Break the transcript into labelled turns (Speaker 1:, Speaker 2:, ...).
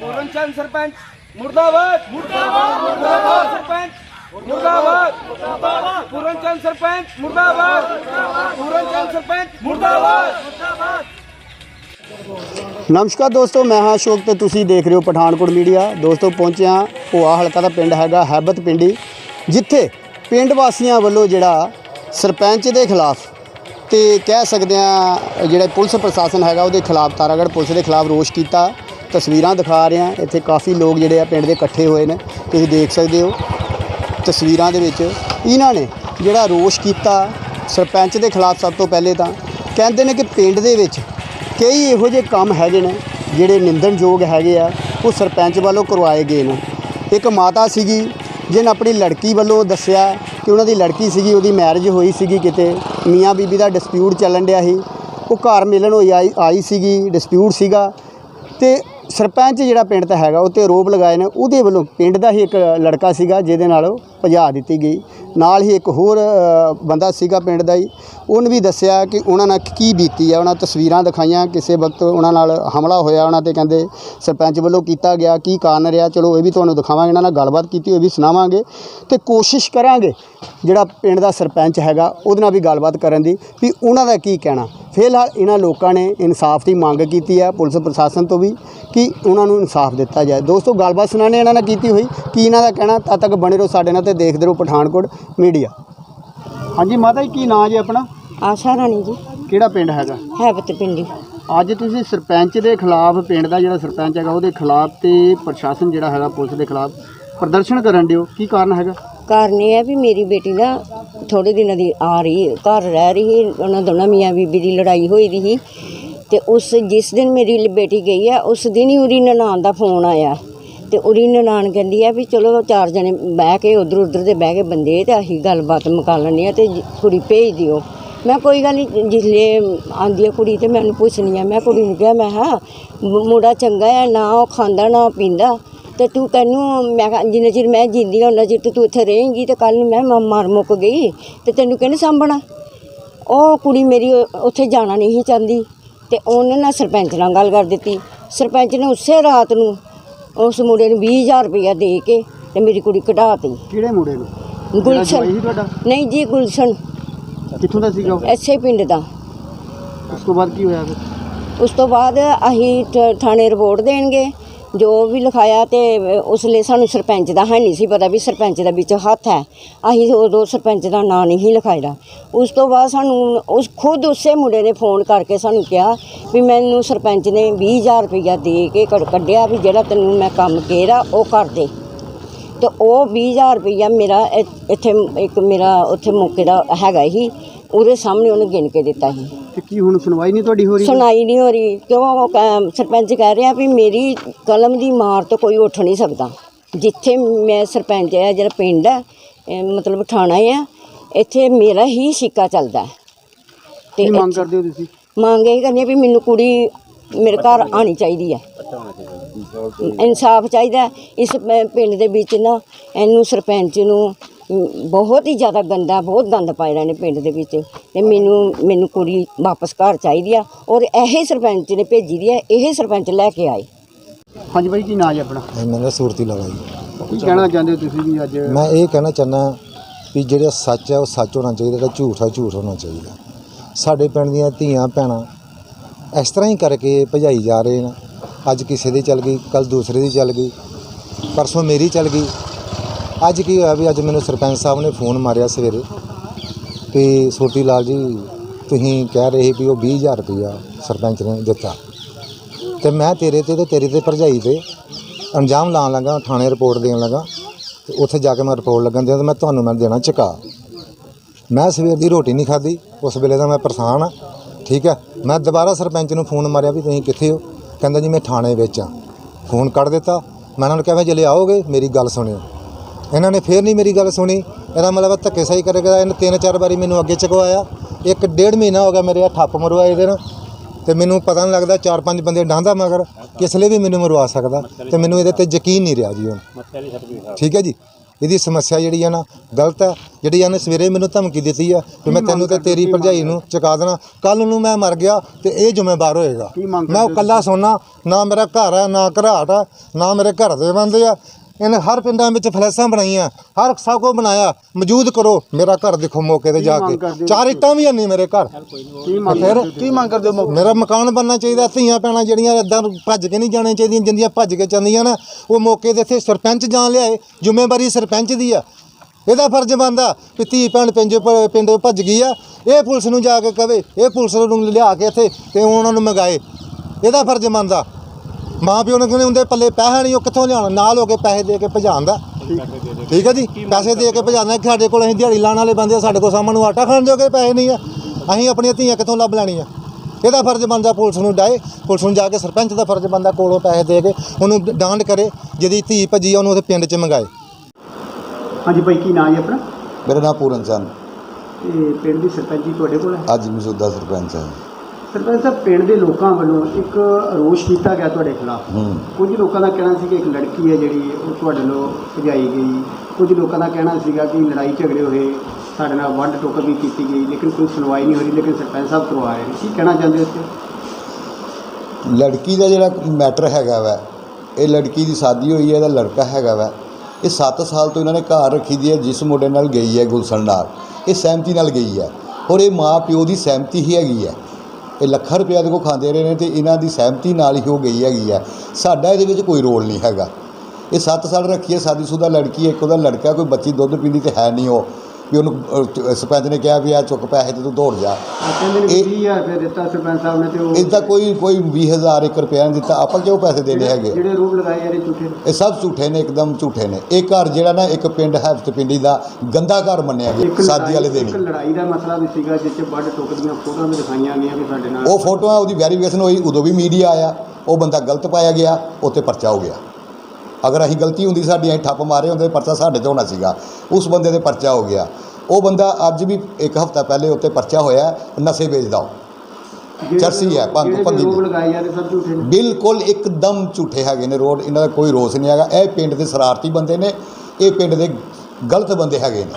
Speaker 1: ਪੂਰਨ ਚੰਦ ਸਰਪੰਚ, ਮੁਰਦਾਬਾਦ! ਮੁਰਦਾਬਾਦ ਮੁਰਦਾਬਾਦ! ਸਰਪੰਚ, ਮੁਰਦਾਬਾਦ! ਪੂਰਨ ਚੰਦ ਸਰਪੰਚ, ਮੁਰਦਾਬਾਦ! ਪੂਰਨ ਚੰਦ ਸਰਪੰਚ, ਮੁਰਦਾਬਾਦ!
Speaker 2: ਨਮਸਕਾਰ ਦੋਸਤੋ, ਮੈਂ ਹਾਂ ਅਸ਼ੋਕ ਤੇ ਤੁਸੀਂ ਦੇਖ ਰਹੇ ਹੋ ਪਠਾਨਕੋਟ ਮੀਡੀਆ। ਦੋਸਤੋ ਪਹੁੰਚਿਆ ਭੋਆ ਹਲਕਾ ਦਾ ਪਿੰਡ ਹੈਗਾ ਹੈਬਤ ਪਿੰਡੀ, ਜਿੱਥੇ ਪਿੰਡ ਵਾਸੀਆਂ ਵੱਲੋਂ ਜਿਹੜਾ ਸਰਪੰਚ ਦੇ ਖਿਲਾਫ ਤੇ ਕਹਿ ਸਕਦੇ ਆ, ਜਿਹੜਾ ਪੁਲਿਸ ਪ੍ਰਸ਼ਾਸਨ ਹੈਗਾ ਉਹਦੇ ਖਿਲਾਫ ਤਾਰਾਗੜ੍ਹ ਪੁਲਿਸ ਦੇ ਖਿਲਾਫ ਰੋਸ਼ ਕੀਤਾ। ਤਸਵੀਰਾਂ ਦਿਖਾ ਰਹੇ ਆ, ਇੱਥੇ ਕਾਫੀ ਲੋਕ ਜਿਹੜੇ ਆ ਪਿੰਡ ਦੇ ਇਕੱਠੇ ਹੋਏ ਨੇ, ਤੁਸੀਂ ਦੇਖ ਸਕਦੇ ਹੋ। ਤਸਵੀਰਾਂ ਦੇ ਵਿੱਚ ਇਹਨਾਂ ਨੇ ਜਿਹੜਾ ਰੋਸ਼ ਕੀਤਾ ਸਰਪੰਚ ਦੇ ਖਿਲਾਫ ਸਭ ਤੋਂ ਪਹਿਲੇ ਤਾਂ, ਕਹਿੰਦੇ ਨੇ ਕਿ ਪਿੰਡ ਦੇ ਵਿੱਚ ਕਈ ਇਹੋ ਜਿਹੇ ਕੰਮ ਹੈਗੇ ਨੇ, ਜਿਹੜੇ ਨਿੰਦਣਯੋਗ ਹੈਗੇ ਆ, ਉਹ ਸਰਪੰਚ ਵੱਲੋਂ ਕਰਵਾਏ ਗਏ ਨੇ। ਇੱਕ ਮਾਤਾ ਸੀਗੀ, ਜਿਹਨੇ ਆਪਣੀ ਲੜਕੀ ਵੱਲੋਂ ਦੱਸਿਆ ਕਿ ਉਹਨਾਂ ਦੀ ਲੜਕੀ ਸੀਗੀ, ਉਹਦੀ ਮੈਰਿਜ ਹੋਈ ਸੀਗੀ ਕਿਤੇ। ਮੀਆਂ ਬੀਬੀ ਦਾ ਡਿਸਪਿਊਟ ਚੱਲਣ ਡਿਆ ਸੀ। ਉਹ ਘਰ ਮਿਲਣ ਹੋਈ ਆਈ ਆਈ ਸੀਗੀ ਡਿਸਪਿਊਟ ਸੀਗਾ। ਤੇ ਸਰਪੰਚ ਜਿਹੜਾ ਪਿੰਡ ਦਾ ਹੈਗਾ ਉਹ ਤੇ ਆਰੋਪ ਲਗਾਏ ਨੇ, ਉਹਦੇ ਵੱਲੋਂ ਪਿੰਡ ਦਾ ਹੀ ਇੱਕ ਲੜਕਾ ਸੀਗਾ, ਜਿਹਦੇ ਨਾਲ ਉਹ ਭਜਾ ਦਿੱਤੀ ਗਈ। ਨਾਲ ਹੀ ਇੱਕ ਹੋਰ ਬੰਦਾ ਸੀਗਾ ਪਿੰਡ ਦਾ ਹੀ। ਉਹਨੇ ਵੀ ਦੱਸਿਆ ਕਿ ਉਹਨਾਂ ਨਾਲ ਕੀ ਬੀਤੀ ਆ, ਉਹਨਾਂ ਤਸਵੀਰਾਂ ਦਿਖਾਈਆਂ, ਕਿਸੇ ਵਕਤ ਉਹਨਾਂ ਨਾਲ ਹਮਲਾ ਹੋਇਆ, ਉਹਨਾਂ ਤੇ ਕਹਿੰਦੇ ਸਰਪੰਚ ਵੱਲੋਂ ਕੀਤਾ ਗਿਆ, ਕੀ ਕਾਰਨ ਰਿਹਾ, ਚਲੋ ਇਹ ਵੀ ਤੁਹਾਨੂੰ ਦਿਖਾਵਾਂਗੇ, ਇਹਨਾਂ ਨਾਲ ਗੱਲਬਾਤ ਕੀਤੀ ਹੋਈ ਵੀ ਸੁਣਾਵਾਂਗੇ। ਤੇ ਕੋਸ਼ਿਸ਼ ਕਰਾਂਗੇ, ਜਿਹੜਾ ਪਿੰਡ ਦਾ ਸਰਪੰਚ ਹੈਗਾ, ਉਹਦੇ ਨਾਲ ਵੀ ਗੱਲਬਾਤ ਕਰਨ ਦੀ, ਵੀ ਉਹਨਾਂ ਦਾ ਕੀ ਕਹਿਣਾ। ਫਿਲਹਾਲ ਇਹਨਾਂ ਲੋਕਾਂ ਨੇ ਇਨਸਾਫ ਦੀ ਮੰਗ ਕੀਤੀ ਹੈ ਪੁਲਿਸ ਪ੍ਰਸ਼ਾਸਨ ਤੋਂ ਵੀ ਕਿ ਉਹਨਾਂ ਨੂੰ ਇਨਸਾਫ ਦਿੱਤਾ ਜਾਏ। ਦੋਸਤੋ ਗੱਲਬਾਤ ਸੁਣਾਣੇ ਇਹਨਾਂ ਨਾਲ ਕੀਤੀ ਹੋਈ ਕੀ ਇਹਨਾਂ ਦਾ ਕਹਿਣਾ? ਤਦ ਤੱਕ ਬਣੇ ਰਹੋ ਸਾਡੇ ਨਾਲ ਤੇ ਦੇਖਦੇ ਰਹੋ ਪਠਾਨਕੋਟ ਮੀਡੀਆ। ਹਾਂਜੀ ਮਾਤਾ ਜੀ ਕੀ ਨਾਂ ਜੀ ਆਪਣਾ?
Speaker 3: ਆਸ਼ਾ ਰਾਣੀ ਜੀ।
Speaker 2: ਕਿਹੜਾ ਪਿੰਡ ਹੈਗਾ?
Speaker 3: ਹੈਬਤ ਪਿੰਡੀ
Speaker 2: ਅੱਜ ਤੁਸੀਂ ਸਰਪੰਚ ਦੇ ਖਿਲਾਫ ਪਿੰਡ ਦਾ ਜਿਹੜਾ ਸਰਪੰਚ ਹੈਗਾ ਉਹਦੇ ਖਿਲਾਫ ਤੇ ਪ੍ਰਸ਼ਾਸਨ ਜਿਹੜਾ ਹੈਗਾ ਪੁਲਿਸ ਦੇ ਖਿਲਾਫ ਪ੍ਰਦਰਸ਼ਨ ਕਰਨ ਦਿਓ। ਕੀ ਕਾਰਨ ਹੈਗਾ?
Speaker 3: ਕਾਰਨ ਇਹ ਹੈ ਵੀ ਮੇਰੀ ਬੇਟੀ ਨਾ ਥੋੜੇ ਦਿਨਾਂ ਦੀ ਆ ਰਹੀ, ਘਰ ਰਹਿ ਰਹੀ ਸੀ ਉਹਨਾਂ ਦੋਨਾਂ ਮੀਆਂ ਬੀਬੀ ਦੀ ਲੜਾਈ ਹੋਈ ਦੀ ਸੀ। ਤੇ ਉਸ ਜਿਸ ਦਿਨ ਮੇਰੀ ਬੇਟੀ ਗਈ ਆ, ਉਸ ਦਿਨ ਹੀ ਉਹਦੀ ਨਨਾਣ ਦਾ ਫੋਨ ਆਇਆ। ਤੇ ਉਹਦੀ ਨਨਾਣ ਕਹਿੰਦੀ ਆ ਵੀ ਚਲੋ ਚਾਰ ਜਣੇ ਬਹਿ ਕੇ ਉਧਰ ਉਧਰ ਦੇ ਬਹਿ ਕੇ ਬੰਦੇ ਤੇ ਅਸੀਂ ਗੱਲਬਾਤ ਮੁਕਾ ਲੈਂਦੇ ਆ ਤੇ ਕੁੜੀ ਭੇਜ ਦਿਓ। ਮੈਂ ਕੋਈ ਗੱਲ ਨਹੀਂ ਜਿਸਲੇ ਆਂਦੀ ਆ ਕੁੜੀ ਤੇ ਮੈਂ ਉਹਨੂੰ ਪੁੱਛਣੀ ਆ, ਮੈਂ ਕੁੜੀ ਨੂੰ ਕਿਹਾ, ਮੈਂ ਹਾਂ ਮੁੰਡਾ ਚੰਗਾ ਹੈ ਨਾ ਉਹ ਖਾਂਦਾ, ਨਾ ਪੀਂਦਾ। ਤੇ ਤੂੰ ਤੈਨੂੰ ਮੈਂ ਕਿਹਾ ਜਿੰਨੇ ਚਿਰ ਮੈਂ ਜਿੰਦੀ ਹਾਂ ਉਹਨਾਂ ਚਿਰ ਤੇ ਇੱਥੇ ਰਹੇਂਗੀ ਤੇ ਕੱਲ ਨੂੰ ਮੈਂ ਮਰ ਮੁੱਕ ਗਈ। ਤੇ ਤੈਨੂੰ ਕਿਹਨੇ ਸਾਂਭਣਾ? ਉਹ ਕੁੜੀ ਮੇਰੀ ਉੱਥੇ ਜਾਣਾ ਨਹੀਂ ਚਾਹੁੰਦੀ ਤੇ ਉਹਨੇ ਨਾ ਸਰਪੰਚ ਨਾਲ ਗੱਲ ਕਰ ਦਿੱਤੀ। ਸਰਪੰਚ ਨੇ ਉਸੇ ਰਾਤ ਨੂੰ ਉਸ ਮੁੰਡੇ ਨੂੰ 20000 ਰੁਪਇਆ ਦੇ ਕੇ ਤੇ ਮੇਰੀ ਕੁੜੀ ਕਢਾਤੀ।
Speaker 2: ਕਿਹੜੇ ਮੁੰਡੇ ਨੂੰ?
Speaker 3: ਗੁਲਸ਼ਨ। ਨਹੀਂ ਜੀ ਗੁਲਸ਼ਨ।
Speaker 2: ਕਿੱਥੋਂ ਦਾ ਸੀਗਾ
Speaker 3: ਐਸੇ ਪਿੰਡ ਦਾ।
Speaker 2: ਉਸ ਤੋਂ ਬਾਅਦ ਕੀ ਹੋਇਆ ਫਿਰ?
Speaker 3: ਉਸ ਤੋਂ ਬਾਅਦ ਅਸੀਂ ਥਾਣੇ ਰਿਪੋਰਟ ਦੇਣਗੇ। ਜੋ ਵੀ ਲਿਖਾਇਆ ਤੇ ਉਸ ਲਈ ਸਾਨੂੰ ਸਰਪੰਚ ਦਾ ਹੈ ਨਹੀਂ ਸੀ ਪਤਾ ਵੀ ਸਰਪੰਚ ਦਾ ਵਿੱਚ ਹੱਥ ਹੈ। ਅਸੀਂ ਉਦੋਂ ਸਰਪੰਚ ਦਾ ਨਾਂ ਨਹੀਂ ਲਿਖਾਇਆ। ਉਸ ਤੋਂ ਬਾਅਦ ਸਾਨੂੰ ਉਸ ਖੁਦ ਉਸੇ ਮੁੰਡੇ ਨੇ ਫੋਨ ਕਰਕੇ ਸਾਨੂੰ ਕਿਹਾ ਵੀ ਮੈਨੂੰ ਸਰਪੰਚ ਨੇ 20000 ਰੁਪਇਆ ਦੇ ਕੇ ਕੱਢਿਆ ਵੀ ਜਿਹੜਾ ਤੈਨੂੰ ਮੈਂ ਕੰਮ ਕਿਹਾ ਉਹ ਕਰ ਦੇ। ਤੇ ਉਹ 20000 ਰੁਪਇਆ ਮੇਰਾ ਇੱਥੇ ਇੱਕ ਮੇਰਾ ਉੱਥੇ ਮੌਕੇ ਦਾ ਹੈਗਾ ਹੀ ਉਹਦੇ ਸਾਹਮਣੇ ਉਹਨੇ ਗਿਣ ਕੇ ਦਿੱਤਾ ਸੀ।
Speaker 2: ਤੇ ਕੀ ਹੁਣ ਸੁਣਵਾਈ ਨਹੀਂ ਤੁਹਾਡੀ ਹੋ ਰਹੀ?
Speaker 3: ਸੁਣਾਈ ਨਹੀਂ ਹੋ ਰਹੀ। ਕਿਉਂ? ਉਹ ਸਰਪੰਚ ਕਹਿ ਰਿਹਾ ਵੀ ਮੇਰੀ ਕਲਮ ਦੀ ਮਾਰ ਤੋਂ ਕੋਈ ਉੱਠ ਨਹੀਂ ਸਕਦਾ। ਜਿੱਥੇ ਮੈਂ ਸਰਪੰਚ ਹੈ ਜਿਹੜਾ ਪਿੰਡ ਹੈ ਇਹ ਮਤਲਬ ਥਾਣਾ ਹੈ ਇੱਥੇ ਮੇਰਾ ਹੀ ਸਿੱਕਾ ਚੱਲਦਾ ਹੈ। ਤੇ
Speaker 2: ਕੀ ਮੰਗ ਕਰਦੇ ਹੋ ਤੁਸੀਂ?
Speaker 3: ਮੰਗ ਇਹ ਕਰਨੀ ਹੈ ਵੀ ਮੈਨੂੰ ਕੁੜੀ ਮੇਰੇ ਘਰ ਆਣੀ ਚਾਹੀਦੀ ਹੈ ਇਨਸਾਫ ਚਾਹੀਦਾ। ਹੈ। ਇਸ ਪ- ਪਿੰਡ ਦੇ ਵਿੱਚ ਨਾ ਇਹਨੂੰ ਸਰਪੰਚ ਨੂੰ ਬਹੁਤ ਹੀ ਜ਼ਿਆਦਾ ਗੰਦਾ ਬਹੁਤ ਗੰਦ ਪਾਇਆ ਇਹਨਾਂ ਨੇ ਪਿੰਡ ਦੇ ਵਿੱਚ। ਤੇ ਮੈਨੂੰ ਮੈਨੂੰ ਕੁੜੀ ਵਾਪਸ ਘਰ ਚਾਹੀਦੀ ਆ ਔਰ ਇਹ ਸਰਪੰਚ ਨੇ ਭੇਜੀ ਦੀ ਹੈ ਇਹ ਸਰਪੰਚ ਲੈ ਕੇ ਆਏ।
Speaker 2: ਹਾਂਜੀ ਬਾਈ ਕੀ ਨਾਂ ਜੀ ਆਪਣਾ?
Speaker 4: ਮੇਰਾ ਸੂਰਤੀ ਲਗਾ ਜੀ।
Speaker 2: ਕੀ ਕਹਿਣਾ ਚਾਹੁੰਦੇ ਹੋ ਤੁਸੀਂ ਵੀ ਅੱਜ?
Speaker 4: ਮੈਂ ਇਹ ਕਹਿਣਾ ਚਾਹੁੰਦਾ ਵੀ ਜਿਹੜਾ ਸੱਚ ਹੈ ਉਹ ਸੱਚ ਹੋਣਾ ਚਾਹੀਦਾ ਜਿਹੜਾ ਝੂਠ ਹੈ ਝੂਠ ਹੋਣਾ ਚਾਹੀਦਾ। ਸਾਡੇ ਪਿੰਡ ਦੀਆਂ ਧੀਆਂ ਭੈਣਾਂ ਇਸ ਤਰ੍ਹਾਂ ਹੀ ਕਰਕੇ ਭਜਾਈ ਜਾ ਰਹੇ ਨੇ। ਅੱਜ ਕਿਸੇ ਦੀ ਚੱਲ ਗਈ ਕੱਲ ਦੂਸਰੇ ਦੀ ਚੱਲ ਗਈ ਪਰਸੋਂ ਮੇਰੀ ਚੱਲ ਗਈ। ਅੱਜ ਕੀ ਹੋਇਆ ਵੀ ਅੱਜ ਮੈਨੂੰ ਸਰਪੰਚ ਸਾਹਿਬ ਨੇ ਫੋਨ ਮਾਰਿਆ ਸਵੇਰੇ ਕਿ ਸੋਟੀ ਲਾਲ ਜੀ, ਤੁਸੀਂ ਕਹਿ ਰਹੇ ਵੀ ਉਹ 20000 ਰੁਪਇਆ ਸਰਪੰਚ ਨੇ ਦਿੱਤਾ। ਤੇ ਮੈਂ ਤੇਰੇ ਤੇ ਤੇ ਤੇਰੀ ਤੇ ਭਰਜਾਈ ਤੇ ਅੰਜਾਮ ਲਾਉਣ ਲੱਗਾ, ਥਾਣੇ ਰਿਪੋਰਟ ਦੇਣ ਲੱਗਾ ਤੇ ਉੱਥੇ ਜਾ ਕੇ ਮੈਂ ਰਿਪੋਰਟ ਲੱਗਣ ਦਿਆਂ ਤੇ ਮੈਂ ਤੁਹਾਨੂੰ ਮੈਂ ਦੇਣਾ ਚੁਕਾ। ਮੈਂ ਸਵੇਰ ਦੀ ਰੋਟੀ ਨਹੀਂ ਖਾਧੀ, ਉਸ ਵੇਲੇ ਦਾ ਮੈਂ ਪਰੇਸ਼ਾਨ ਆ ਠੀਕ ਹੈ। ਮੈਂ ਦੁਬਾਰਾ ਸਰਪੰਚ ਨੂੰ ਫੋਨ ਮਾਰਿਆ ਵੀ ਤੁਸੀਂ ਕਿੱਥੇ ਹੋ? ਕਹਿੰਦਾ ਜੀ ਮੈਂ ਥਾਣੇ ਵਿੱਚ ਆ ਫੋਨ ਕੱਢ ਦਿੱਤਾ। ਮੈਂ ਉਹਨਾਂ ਨੂੰ ਕਿਹਾ ਵੀ ਜਲੇ ਆਓਗੇ, ਮੇਰੀ ਗੱਲ ਸੁਣਿਓ। ਇਹਨਾਂ ਨੇ ਫੇਰ ਨਹੀਂ ਮੇਰੀ ਗੱਲ ਸੁਣੀ। ਇਹਦਾ ਮਤਲਬ ਧੱਕੇ ਸਹੀ ਕਰੇਗਾ ਇਹਨੇ ਤਿੰਨ ਚਾਰ ਵਾਰੀ ਮੈਨੂੰ ਅੱਗੇ ਚੁਕਵਾਇਆ ਇੱਕ ਡੇਢ ਮਹੀਨਾ ਹੋ ਗਿਆ ਮੇਰੇ ਆ ਠੱਪ ਮਰਵਾਏ ਦੇ ਨਾ। ਤੇ ਮੈਨੂੰ ਪਤਾ ਨਹੀਂ ਲੱਗਦਾ ਚਾਰ ਪੰਜ ਬੰਦੇ ਡਾਂਦਾ ਮਗਰ ਕਿਸ ਲਈ ਵੀ ਮੈਨੂੰ ਮਰਵਾ ਸਕਦਾ। ਤੇ ਮੈਨੂੰ ਇਹਦੇ ਤੇ ਯਕੀਨ ਨਹੀਂ ਰਿਹਾ ਜੀ ਹੁਣ। ਠੀਕ ਹੈ ਜੀ? ਇਹਦੀ ਸਮੱਸਿਆ ਜਿਹੜੀ ਆ ਨਾ ਗਲਤ ਹੈ। ਜਿਹੜੀ ਇਹਨੇ ਸਵੇਰੇ ਮੈਨੂੰ ਧਮਕੀ ਦਿੱਤੀ ਆ ਕਿ ਮੈਂ ਤੈਨੂੰ ਤੇ ਤੇਰੀ ਭਰਜਾਈ ਨੂੰ ਚੁਕਾ ਦੇਣਾ। ਕੱਲ ਨੂੰ ਮੈਂ ਮਰ ਗਿਆ ਤੇ ਇਹ ਜ਼ਿੰਮੇਵਾਰ ਹੋਏਗਾ। ਮੈਂ ਉਹ ਕੱਲਾ ਸੋਨਾ ਨਾ ਮੇਰਾ ਘਰ ਆ ਨਾ ਘਰਾਟ ਆ ਨਾ ਮੇਰੇ ਘਰ ਦੇ ਬੰਦੇ ਆ। ਇਹਨੇ ਹਰ ਪਿੰਡਾਂ ਵਿੱਚ ਫਲੈਸਾਂ ਬਣਾਈਆਂ ਹਰ ਸਭ ਕੋ ਬਣਾਇਆ। ਮੌਜੂਦ ਕਰੋ ਮੇਰਾ ਘਰ ਦੇਖੋ ਮੌਕੇ ਤੇ ਜਾ ਕੇ? ਚਾਰ ਇੱਟਾਂ ਵੀ ਨਹੀਂ ਮੇਰੇ ਘਰ।
Speaker 2: ਕੀ ਮੰਗ
Speaker 4: ਫਿਰ?
Speaker 2: ਕੀ ਮੰਗ ਕਰਦੇ ਹੋ
Speaker 4: ਮੇਰਾ ਮਕਾਨ ਬਣਨਾ ਚਾਹੀਦਾ ਧੀਆਂ ਪੈਣਾ ਜਿਹੜੀਆਂ ਇਦਾਂ ਭੱਜ ਕੇ ਨਹੀਂ ਜਾਣੀਆਂ ਚਾਹੀਦੀਆਂ ਜਿੰਦੀਆਂ ਭੱਜ ਕੇ ਜਾਂਦੀਆਂ ਨਾ ਉਹ ਮੌਕੇ ਤੇ ਇੱਥੇ ਸਰਪੰਚ ਜਾਣ ਲਿਆਏ ਜ਼ਿੰਮੇਵਾਰੀ ਸਰਪੰਚ ਦੀ ਆ। ਇਹਦਾ ਫਰਜ਼ ਬਣਦਾ ਵੀ ਧੀ ਭੈਣ ਪਿੰਡ ਪ- ਪਿੰਡ ਭੱਜ ਗਈ ਆ ਇਹ ਪੁਲਿਸ ਨੂੰ ਜਾ ਕੇ ਕਵੇ ਇਹ ਪੁਲਿਸ ਨੂੰ ਲਿਆ ਕੇ ਇੱਥੇ ਤੇ ਉਹਨਾਂ ਨੂੰ ਮੰਗਾਏ। ਇਹਦਾ ਫਰਜ਼ ਬਣਦਾ। ਮਾਂ ਪਿਓ ਨੇ ਕਹਿੰਦੇ ਹੁੰਦੇ ਪੱਲੇ ਪੈਸਾ ਨਹੀਂ ਉਹ ਕਿੱਥੋਂ ਲਿਆਉਣਾ? ਨਾਲ ਹੋ ਕੇ ਪੈਸੇ ਦੇ ਕੇ ਭਜਾਉਂਦਾ। ਠੀਕ ਹੈ ਜੀ? ਪੈਸੇ ਦੇ ਕੇ ਭਜਾਉਂਦਾ ਕਿ ਸਾਡੇ ਕੋਲ ਅਸੀਂ ਦਿਹਾੜੀ ਲਾਣ ਵਾਲੇ ਬੰਦੇ ਆ ਸਾਡੇ ਕੋਲ ਸਾਹਮਣੇ ਆਟਾ ਖਾਣ ਜੋਗੇ ਪੈਸੇ ਨਹੀਂ ਆ। ਅਸੀਂ ਆਪਣੀਆਂ ਧੀਆਂ ਕਿੱਥੋਂ ਲੱਭ ਲੈਣੀਆਂ? ਇਹਦਾ ਫਰਜ਼ ਬਣਦਾ ਪੁਲਿਸ ਨੂੰ ਡਾਏ। ਪੁਲਿਸ ਨੂੰ ਜਾ ਕੇ ਸਰਪੰਚ ਦਾ ਫਰਜ਼ ਬਣਦਾ ਕੋਲੋਂ ਪੈਸੇ ਦੇ ਕੇ। ਉਹਨੂੰ ਡਾਂਡ ਕਰੇ ਜਿਹਦੀ ਧੀ ਭੱਜੀ ਉਹਨੂੰ ਉਹਦੇ ਪਿੰਡ 'ਚ ਮੰਗਾਏ।
Speaker 2: ਹਾਂਜੀ ਭਾਈ ਕੀ ਨਾਂ ਹੈ ਆਪਣਾ?
Speaker 5: ਮੇਰਾ ਨਾਮ ਪੂਰਨ ਚੰਦ।
Speaker 2: ਤੇ ਪਿੰਡ ਦੀ ਸਰਪੰਚੀ ਤੁਹਾਡੇ ਕੋਲ ਹੈ?
Speaker 5: ਅੱਜ ਮੌਜੂਦਾ ਸਰਪੰਚ ਹਾਂ।
Speaker 2: ਸਰਪੰਚ ਸਾਹਿਬ ਪਿੰਡ ਦੇ ਲੋਕਾਂ ਵੱਲੋਂ ਇੱਕ ਰੋਸ਼ ਕੀਤਾ ਗਿਆ ਤੁਹਾਡੇ ਖਿਲਾਫ। ਕੁਝ ਲੋਕਾਂ ਦਾ ਕਹਿਣਾ ਸੀ ਕਿ ਇੱਕ ਲੜਕੀ ਹੈ ਜਿਹੜੀ ਉਹ ਤੁਹਾਡੇ ਵੱਲੋਂ ਭਜਾਈ ਗਈ। ਕੁਝ ਲੋਕਾਂ ਦਾ ਕਹਿਣਾ ਸੀਗਾ ਕਿ ਲੜਾਈ ਝਗੜੇ ਹੋਏ ਸਾਡੇ ਨਾਲ ਵੱਢ ਟੋਕ ਵੀ ਕੀਤੀ ਗਈ ਲੇਕਿਨ ਕੋਈ ਸੁਣਵਾਈ ਨਹੀਂ ਹੋ ਰਹੀ ਲੇਕਿਨ ਸਰਪੰਚ ਸਾਹਿਬ ਕਰਵਾ ਰਹੇ ਕੀ ਕਹਿਣਾ ਚਾਹੁੰਦੇ ਹੋ
Speaker 5: ਲੜਕੀ ਦਾ ਜਿਹੜਾ ਮੈਟਰ ਹੈਗਾ ਵਾ ਇਹ ਲੜਕੀ ਦੀ ਸ਼ਾਦੀ ਹੋਈ ਹੈ ਇਹਦਾ ਲੜਕਾ ਹੈਗਾ ਵਾ। ਇਹ 7 ਸਾਲ ਤੋਂ ਇਹਨਾਂ ਨੇ ਘਰ ਰੱਖੀ ਦੀ ਹੈ ਜਿਸ ਮੁੰਡੇ ਨਾਲ ਗਈ ਹੈ ਗੁਲਸ਼ਨ ਨਾਲ ਇਹ ਸਹਿਮਤੀ ਨਾਲ ਗਈ ਹੈ। ਔਰ ਇਹ ਮਾਂ ਪਿਓ ਦੀ ਸਹਿਮਤੀ ਹੀ ਹੈਗੀ ਹੈ। ਇਹ ਲੱਖਾਂ ਰੁਪਏ ਦੇ ਕੋ ਖਾਂਦੇ ਰਹੇ ਨੇ ਤੇ ਇਹਨਾਂ ਦੀ ਸਹਿਮਤੀ ਨਾਲ ਹੀ ਉਹ ਗਈ ਹੈਗੀ ਆ। ਸਾਡਾ ਇਹਦੇ ਵਿੱਚ ਕੋਈ ਰੋਲ ਨਹੀਂ ਹੈਗਾ। ਇਹ 7 ਸਾਲ ਰੱਖੀ ਹੈ ਸ਼ਾਦੀशुदा ਲੜਕੀ ਇੱਕ ਉਹਦਾ ਲੜਕਾ, ਕੋਈ ਬੱਚੀ ਦੁੱਧ ਪੀਂਦੀ ਤੇ ਹੈ ਨਹੀਂ ਉਹ। ਵੀ ਉਹਨੂੰ ਅਹ, ਸਰਪੰਚ ਨੇ ਕਿਹਾ ਵੀ ਆ ਚੁੱਕ ਪੈਸੇ ਤੇ ਤੂੰ ਦੌੜ ਜਾ।
Speaker 2: ਕਹਿੰਦੇ ਨੇ
Speaker 5: ਇਹ-
Speaker 2: 20000 ਰੁਪਏ ਦਿੱਤਾ ਸਰਪੰਚ ਸਾਹਿਬ ਨੇ ਤੇ ਉਹ
Speaker 5: ਇਸਦਾ ਕੋਈ ਕੋਈ 20000 ਇੱਕ ਰੁਪਇਆ ਨਹੀਂ ਦਿੱਤਾ। ਆਪਾਂ ਕਿਉਂ ਪੈਸੇ ਦੇਣੇ ਹੈਗੇ?
Speaker 2: ਜਿਹੜੇ ਰੂਪ ਲਗਾਏ ਰਹੇ ਝੂਠੇ।
Speaker 5: ਇਹ ਸਭ ਝੂਠੇ ਨੇ ਇੱਕਦਮ ਝੂਠੇ ਨੇ। ਇਹ ਘਰ ਜਿਹੜਾ ਨਾ ਇੱਕ ਪਿੰਡ ਹੈਫਤ ਪਿੰਡੀ ਦਾ ਗੰਦਾ ਘਰ ਮੰਨਿਆ ਗਿਆ ਸਾਦੀ ਵਾਲੇ
Speaker 2: ਲੜਾਈ-
Speaker 5: ਦਿਨ
Speaker 2: ਇੱਕ
Speaker 5: ਹੀ।
Speaker 2: ਲੜਾਈ ਦਾ ਮਸਲਾ ਵੀ ਸੀਗਾ ਜਿਸ 'ਚ ਵੱਢ ਟੋਕ ਦੀਆਂ ਫੋਟੋਆਂ ਵੀ ਦਿਖਾਈਆਂ ਗਈਆਂ ਵੀ ਸਾਡੇ ਨਾਲ।
Speaker 5: ਉਹ ਫੋਟੋਆਂ ਉਹਦੀ ਵੈਰੀਫਿਕੇਸ਼ਨ ਹੋਈ ਉਦੋਂ ਵੀ ਮੀਡੀਆ ਆਇਆ। ਉਹ ਬੰਦਾ ਗਲਤ ਪਾਇਆ ਗਿਆ ਉੱਤੇ ਪਰਚਾ ਹੋ ਗਿਆ। ਅਗਰ ਅਸੀਂ ਗਲਤੀ ਹੁੰਦੀ ਸਾਡੀ ਅਸੀਂ ਠੱਪ ਮਾਰੇ ਹੁੰਦੇ ਪਰਚਾ ਸਾਡੇ ਤੇ ਹੋਣਾ ਸੀਗਾ। ਉਸ ਬੰਦੇ ਤੇ ਪਰਚਾ ਹੋ ਗਿਆ। ਉਹ ਬੰਦਾ ਅੱਜ ਵੀ ਇੱਕ ਹਫ਼ਤਾ ਪਹਿਲੇ ਉੱਤੇ ਪਰਚਾ ਹੋਇਆ ਨਸ਼ੇ ਵੇਚਦਾ ਚਰਸੀ ਹੈ,
Speaker 2: ਝੂਠੇ ਨੇ।
Speaker 5: ਬਿਲਕੁਲ ਇੱਕਦਮ ਝੂਠੇ ਹੈਗੇ ਨੇ ਰੋਡ ਇਹਨਾਂ ਦਾ ਕੋਈ ਰੋਸ ਨਹੀਂ ਹੈਗਾ। ਇਹ ਪਿੰਡ ਦੇ ਸ਼ਰਾਰਤੀ ਬੰਦੇ ਨੇ ਇਹ ਪਿੰਡ ਦੇ ਗਲਤ ਬੰਦੇ ਹੈਗੇ ਨੇ।